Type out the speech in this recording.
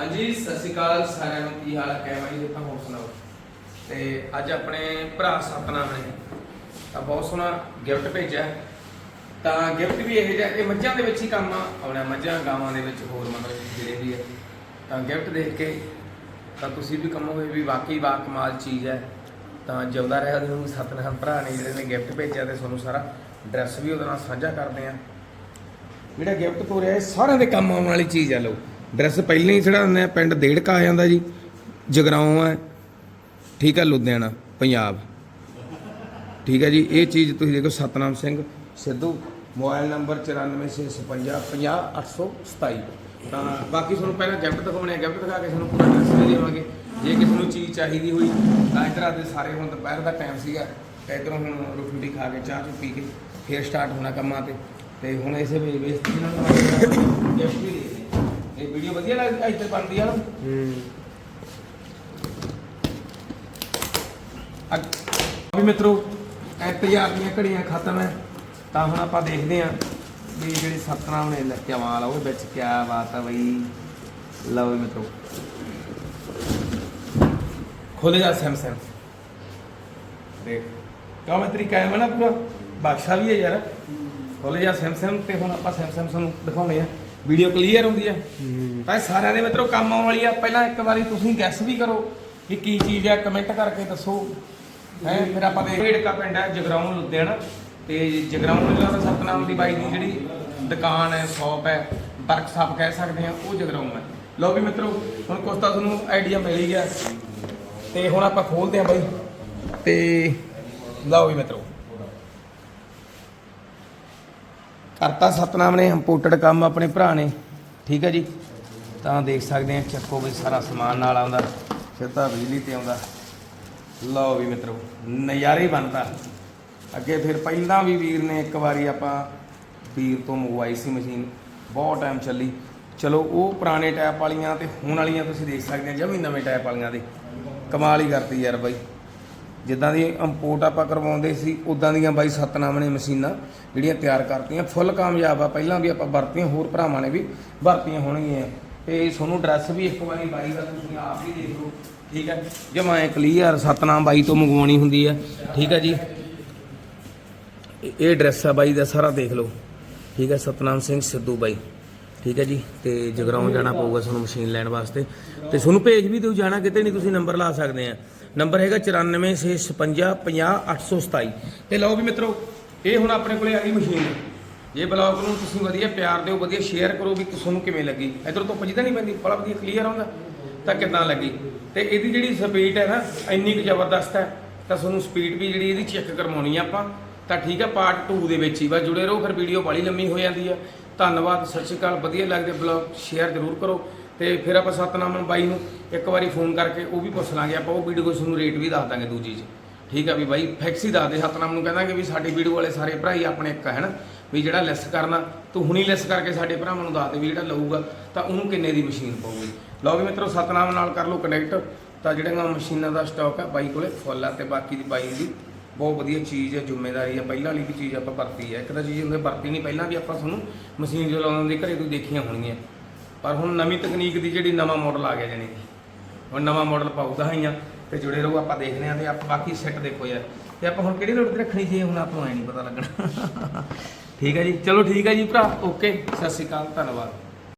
ਹਾਂਜੀ, ਸਤਿ ਸ਼੍ਰੀ ਅਕਾਲ ਸਾਰਿਆਂ ਨੂੰ। ਕੀ ਹਾਲ ਹੈ? ਕਿਵੇਂ ਜੀ? ਆਪਾਂ ਹੋਰ ਸੁਣਾਓ? ਤੇ ਅੱਜ ਆਪਣੇ ਭਰਾ ਸਤਨਾਮ ਨੇ ਤਾਂ ਬਹੁਤ ਸੋਹਣਾ ਗਿਫਟ ਭੇਜਿਆ। ਤਾਂ ਗਿਫਟ ਵੀ ਇਹ ਜਿਹਾ, ਇਹ ਮੱਝਾਂ ਦੇ ਵਿੱਚ ਹੀ ਕੰਮ ਆਉਣਾ, ਮੱਝਾਂ ਗਾਵਾਂ ਦੇ ਵਿੱਚ ਹੋਰ ਮਤਲਬ ਜਿਹੜੇ ਵੀ ਹੈ ਤਾਂ ਗਿਫਟ ਦੇਖ ਕੇ ਤਾਂ ਤੁਸੀਂ ਵੀ ਕਹੋਗੇ ਵੀ ਵਾਕਈ ਬਾ ਕਮਾਲ ਚੀਜ਼ ਹੈ। ਤਾਂ ਜਿਉਂਦਾ ਰਿਹਾ ਉਹਨੂੰ ਸਤਨਾਮ ਭਰਾ ਨੇ ਜਿਹੜੇ ਨੇ ਗਿਫਟ ਭੇਜਿਆ ਤੇ ਤੁਹਾਨੂੰ ਸਾਰਾ ਡਰੈਸ ਵੀ ਉਹਦੇ ਨਾਲ ਸਾਂਝਾ ਕਰਦੇ ਆ ਜਿਹੜਾ ਗਿਫਟ ਤੋਰਿਆ ਇਹ ਸਾਰਿਆਂ ਦੇ ਕੰਮ ਆਉਣ ਵਾਲੀ ਚੀਜ਼ ਆ ਲਓ। ਡਰੈਸ ਪਹਿਲਾਂ ਹੀ ਚੜਾ ਦਿੰਦੇ ਆ ਪਿੰਡ ਦੇੜਕਾ ਆ ਜਾਂਦਾ ਜੀ, ਜਗਰਾਉਂ ਹੈ, ਠੀਕ ਹੈ ਲੁਧਿਆਣਾ, ਪੰਜਾਬ। ਠੀਕ ਹੈ ਜੀ, ਇਹ ਚੀਜ਼ ਤੁਸੀਂ ਦੇਖੋ ਸਤਨਾਮ ਸਿੰਘ ਸਿੱਧੂ, ਮੋਬਾਈਲ ਨੰਬਰ 9465550827 ਤਾਂ ਬਾਕੀ ਤੁਹਾਨੂੰ ਪਹਿਲਾਂ ਗਿਫਟ ਦਿਖਾਉਣੇ ਆ ਗਿਫਟ ਦਿਖਾ ਕੇ ਤੁਹਾਨੂੰ ਪੂਰਾ ਡਰੈਸ ਦੇਵਾਂਗੇ। ਜੇ ਕਿਸੇ ਨੂੰ ਚੀਜ਼ ਚਾਹੀਦੀ ਹੋਈ, ਤਾਂ ਇੱਧਰ ਆਦੇ ਸਾਰੇ, ਹੁਣ ਦੁਪਹਿਰ ਦਾ ਟਾਈਮ ਸੀਗਾ, ਤੇ ਇੱਧਰੋਂ ਹੁਣ ਰੋਟੀ ਰੂਟੀ ਖਾ ਕੇ ਚਾਹ ਚੂਹ ਪੀ ਕੇ, ਫੇਰ ਸਟਾਰਟ ਹੋਣਾ ਕੰਮਾਂ ਤੇ। ਤੇ ਹੁਣ ਇਸੇ ਵੇ ਬੇਇੱਜ਼ਤੀ ਨਾਲ ਗਿਫਟ ਵੀ ਦੇ ਇਹ ਵੀਡੀਓ ਵਧੀਆ ਲੱਗਦੀ ਇੱਥੇ ਬਣਦੀ ਆ ਨਾ ਅੱਗ- ਵੀ ਮਿੱਤਰੋ ਇੰਤਜ਼ਾਰ ਦੀਆਂ ਘੜੀਆਂ ਖਤਮ ਹੈ ਤਾਂ ਹੁਣ ਆਪਾਂ ਦੇਖਦੇ ਆਂ ਵੀ ਜਿਹੜੀ ਸਤਨਾਮ ਨੇ ਲੈ ਕਮਾਲ ਆ ਉਹ ਵਿੱਚ ਕੀ ਬਾਤ ਆ ਬਈ। ਲਓ ਵੀ ਮਿੱਤਰੋ। ਖੋਲੇ ਜਾ ਸੈਮ ਸੈਮ। ਦੇਖ ਕਿਉਂ ਮੈਂ ਤਰੀਕਾ ਹੈ ਨਾ ਪੂਰਾ? ਬਾਦਸ਼ਾਹ ਵੀ ਹੈ ਯਾਰ। ਖੋਲੇ ਜਾ ਸੈਮ ਸੈਮ ਤੇ ਹੁਣ ਆਪਾਂ ਸੈਮ ਸੈਮ ਤੁਹਾਨੂੰ ਦਿਖਾਉਣੇ ਆ। ਵੀਡੀਓ ਕਲੀਅਰ ਹੁੰਦੀ ਹੈ। ਤਾਂ ਸਾਰਿਆਂ ਦੇ ਮਿੱਤਰੋ ਕੰਮ ਆਉਣ ਵਾਲੀ ਆ। ਪਹਿਲਾਂ ਇੱਕ ਵਾਰੀ ਤੁਸੀਂ ਗੈਸ ਵੀ ਕਰੋ ਕਿ ਕੀ ਚੀਜ਼ ਹੈ ਕਮੈਂਟ ਕਰਕੇ ਦੱਸੋ। ਹੈ ਫਿਰ ਆਪਾਂ ਦੇਖ ਢੇੜਕਾ ਪਿੰਡ ਹੈ ਜਗਰਾਉਂ ਲੁਧਿਆਣਾ। ਤੇ ਜਗਰਾਉਂ ਜ਼ਿਲ੍ਹਾ ਦਾ ਸਤਨਾਮ ਦੀ ਬਾਈ ਦੀ ਜਿਹੜੀ ਦੁਕਾਨ ਹੈ ਸ਼ਾਪ ਹੈ ਵਰਕਸ਼ਾਪ ਕਹਿ ਸਕਦੇ ਆ ਉਹ ਜਗਰਾਉਂ ਹੈ। ਲਓ ਵੀ ਮਿੱਤਰੋ ਹੁਣ ਕੁਛ ਤਾਂ ਤੁਹਾਨੂੰ ਆਈਡੀਆ ਮਿਲ ਹੀ ਗਿਆ। ਤੇ ਹੁਣ ਆਪਾਂ ਖੋਲਦੇ ਆ ਬਾਈ। ਤੇ ਲਓ ਵੀ ਮਿੱਤਰੋ। ਕਰਤਾ ਸਤਨਾਮ ਨੇ ਇੰਪੋਰਟਡ ਕੰਮ ਆਪਣੇ ਭਰਾ ਨੇ। ਠੀਕ ਹੈ ਜੀ? ਤਾਂ ਦੇਖ ਸਕਦੇ ਆ ਚੱਕੋ ਵੀ ਸਾਰਾ ਸਮਾਨ ਨਾਲ ਆਉਂਦਾ, ਫਿਰ ਤਾਂ ਬਿਜਲੀ ਤੇ ਆਉਂਦਾ। ਲਓ ਵੀ ਮਿੱਤਰੋ, ਨਜ਼ਾਰੇ ਹੀ ਬਣਦਾ। ਅੱਗੇ ਫਿਰ ਪਹਿਲਾਂ ਵੀ ਵੀਰ ਨੇ ਇੱਕ ਵਾਰੀ ਆਪਾਂ ਵੀਰ ਤੋਂ ਮੰਗਵਾਈ ਸੀ ਮਸ਼ੀਨ, ਬਹੁਤ ਟਾਈਮ ਚੱਲੀ। ਚਲੋ, ਉਹ ਪੁਰਾਣੇ ਟੈਪ ਵਾਲੀਆਂ ਤੇ ਹੁਣ ਵਾਲੀਆਂ ਤੁਸੀਂ ਦੇਖ ਸਕਦੇ ਆ ਜਮੀ ਨਵੇਂ ਟੈਪ ਵਾਲੀਆਂ ਦੇ। ਕਮਾਲ ਹੀ ਕਰਤੀ ਯਾਰ ਬਾਈ। ਜਿੱਦਾਂ ਦੀ ਇੰਪੋਰਟ ਆਪਾਂ ਕਰਵਾਉਂਦੇ ਸੀ ਉਦਾਂ ਦੀਆਂ ਬਾਈ ਸਤਨਾਮ ਨੇ ਮਸ਼ੀਨਾਂ ਜਿਹੜੀਆਂ ਤਿਆਰ ਕਰਤੀਆਂ। ਫੁੱਲ ਕਾਮਯਾਬ ਆ, ਪਹਿਲਾਂ ਵੀ ਆਪਾਂ ਵਰਤੀਆਂ, ਹੋਰ ਭਰਾਵਾਂ ਨੇ ਵੀ ਵਰਤੀਆਂ ਹੋਣਗੀਆਂ। ਤੇ ਤੁਹਾਨੂੰ ਡਰੈਸ ਵੀ ਇੱਕ ਵਾਰੀ ਬਾਈ ਦਾ ਤੁਸੀਂ ਆਪ ਹੀ ਦੇਖ ਲਓ, ਠੀਕ ਹੈ ਜਮਾ ਜਮਾਂ ਕਲੀਅਰ ਸਤਨਾਮ ਬਾਈ ਤੋਂ ਮੰਗਵਾਉਣੀ ਹੁੰਦੀ ਹੈ ਠੀਕ ਹੈ ਜੀ? ਇਹ- ਇਹ ਡਰੈਸ ਆ ਬਾਈ ਦਾ, ਸਾਰਾ ਦੇਖ ਲਓ। ਠੀਕ ਹੈ ਸਤਨਾਮ ਸਿੰਘ ਸਿੱਧੂ ਬਾਈ। ਠੀਕ ਹੈ ਜੀ? ਤੇ ਜਗਰਾਉਂ ਜਾਣਾ ਪਊਗਾ ਤੁਹਾਨੂੰ ਮਸ਼ੀਨ ਲੈਣ ਵਾਸਤੇ। ਤੇ ਤੁਹਾਨੂੰ ਭੇਜ ਵੀ ਦਿਓ, ਜਾਣਾ ਕਿਤੇ ਨਹੀਂ, ਤੁਸੀਂ ਨੰਬਰ ਲਾ ਸਕਦੇ ਆ। ਨੰਬਰ ਹੈਗਾ 9465550827 ਤੇ ਲਓ ਵੀ ਮਿੱਤਰੋ, ਇਹ ਹੁਣ ਆਪਣੇ ਕੋਲੇ ਆ ਗਈ ਮਸ਼ੀਨ। ਇਹ ਬਲੌਗ ਨੂੰ ਤੁਸੀਂ ਵਧੀਆ ਪਿਆਰ ਦਿਓ, ਵਧੀਆ ਸ਼ੇਅਰ ਕਰੋ ਵੀ ਤੁਹਾਨੂੰ ਕਿਵੇਂ ਲੱਗੀ। ਇਧਰ ਤੋਂ ਭਜਦਾ ਨਹੀਂ ਪੈਂਦੀ, ਬੜਾ ਵਧੀਆ ਕਲੀਅਰ ਆਉਂਦਾ ਤਾਂ ਕਿੱਦਾਂ ਲੱਗੀ। ਤੇ ਇਹਦੀ ਜਿਹੜੀ ਸਪੀਡ ਹੈ ਨਾ, ਇੰਨੀ ਕੁ ਜ਼ਬਰਦਸਤ ਹੈ, ਤਾਂ ਤੁਹਾਨੂੰ ਸਪੀਡ ਵੀ ਜਿਹੜੀ ਇਹਦੀ ਚੈੱਕ ਕਰਵਾਉਣੀ ਆ ਆਪਾਂ। ਤਾਂ ਠੀਕ ਹੈ ਪਾਰਟ 2 ਦੇ ਵਿੱਚ ਹੀ। ਬਸ ਜੁੜੇ ਰਹੋ, ਫਿਰ ਵੀਡੀਓ ਬੜੀ ਲੰਮੀ ਹੋ ਜਾਂਦੀ ਆ। ਧੰਨਵਾਦ, ਸਤਿ ਸ਼੍ਰੀ ਅਕਾਲ, ਵਧੀਆ ਲੱਗਦੇ ਬਲੌਗ ਸ਼ੇਅਰ ਜ਼ਰੂਰ ਕਰੋ। ਤੇ ਫਿਰ ਆਪਾਂ ਸਤਨਾਮਨ ਬਾਈ ਨੂੰ ਇੱਕ ਵਾਰੀ ਫੋਨ ਕਰਕੇ ਉਹ ਵੀ ਪੁੱਛ ਲਾਂਗੇ, ਆਪਾਂ ਉਹ ਵੀਡੀਓ ਕੋਈ ਤੁਹਾਨੂੰ ਰੇਟ ਵੀ ਦੱਸ ਦਾਂਗੇ ਦੂਜੀ 'ਚ। ਠੀਕ ਆ ਵੀ ਬਾਈ ਫਿਕਸ ਹੀ ਦੱਸ ਦੇ ਸਤਨਾਮ ਨੂੰ ਕਹਿੰਦਾਗੇ ਵੀ ਸਾਡੀ ਵੀਡੀਓ ਵਾਲੇ ਸਾਰੇ ਭਰਾ ਹੀ ਆਪਣੇ ਇੱਕ ਹੈ ਨਾ ਵੀ ਜਿਹੜਾ ਲੈਸ ਕਰਨਾ, ਤੂੰ ਹੁਣੀ ਲੈਸ ਕਰਕੇ ਸਾਡੇ ਭਰਾਵਾਂ ਨੂੰ ਦੱਸ ਦੇ ਵੀ ਜਿਹੜਾ ਲਊਗਾ, ਤਾਂ ਉਹਨੂੰ ਕਿੰਨੇ ਦੀ ਮਸ਼ੀਨ ਪਊਗੀ? ਲਓ ਵੀ ਮਿੱਤਰੋ ਸਤਨਾਮ ਨਾਲ ਕਰ ਲਓ ਕਨੈਕਟ ਤਾਂ ਜਿਹੜੀਆਂ ਮਸ਼ੀਨਾਂ ਦਾ ਸਟਾਕ ਹੈ ਬਾਈ ਕੋਲੇ, ਫੁੱਲ ਆ ਤੇ ਬਾਕੀ ਦੀ ਬਾਈ ਦੀ ਬਹੁਤ ਵਧੀਆ ਚੀਜ਼ ਹੈ ਜ਼ਿੰਮੇਵਾਰੀ ਹੈ ਪਹਿਲਾਂ ਵਾਲੀ ਵੀ ਚੀਜ਼ ਆਪਾਂ ਵਰਤੀ ਹੈ ਇੱਕ ਤਾਂ ਚੀਜ਼ ਹੁੰਦੀ ਵਰਤੀ ਨਹੀਂ, ਪਹਿਲਾਂ ਵੀ ਆਪਾਂ ਤੁਹਾਨੂੰ ਮਸ਼ੀਨ ਜੋ ਲਾਉਣ ਦੇ ਘਰੇ ਤੁਸੀਂ ਦੇਖੀਆਂ ਹੋਣਗੀਆਂ। ਪਰ ਹੁਣ ਨਵੀਂ ਤਕਨੀਕ ਦੀ ਜਿਹੜੀ ਨਵਾਂ ਮਾਡਲ ਆ ਗਿਆ ਜਾਣੀ ਕਿ। ਹੁਣ ਨਵਾਂ ਮਾਡਲ ਪਾਉਦਾ ਹੀ ਆ, ਤੇ ਜੁੜੇ ਰਹੋ ਆਪਾਂ ਦੇਖਦੇ ਆਂ ਤੇ ਆਪਾਂ ਬਾਕੀ ਸੈੱਟ ਦੇਖੋ ਯਾਰ। ਤੇ ਆਪਾਂ ਹੁਣ ਕਿਹੜੀ ਰੋਡ ਤੇ ਰੱਖਣੀ ਸੀ ਹੁਣ ਆਪਾਂ ਨੂੰ ਐ ਨਹੀਂ ਪਤਾ ਲੱਗਣਾ। ਠੀਕ ਹੈ ਜੀ, ਚਲੋ ਠੀਕ ਹੈ ਜੀ ਭਰਾ ਓਕੇ ਸਤਿ ਸ਼੍ਰੀ ਅਕਾਲ, ਧੰਨਵਾਦ।